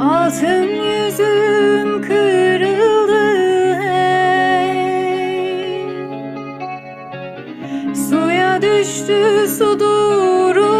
Altın yüzüm kırıldı hey. Suya düştü su duruldu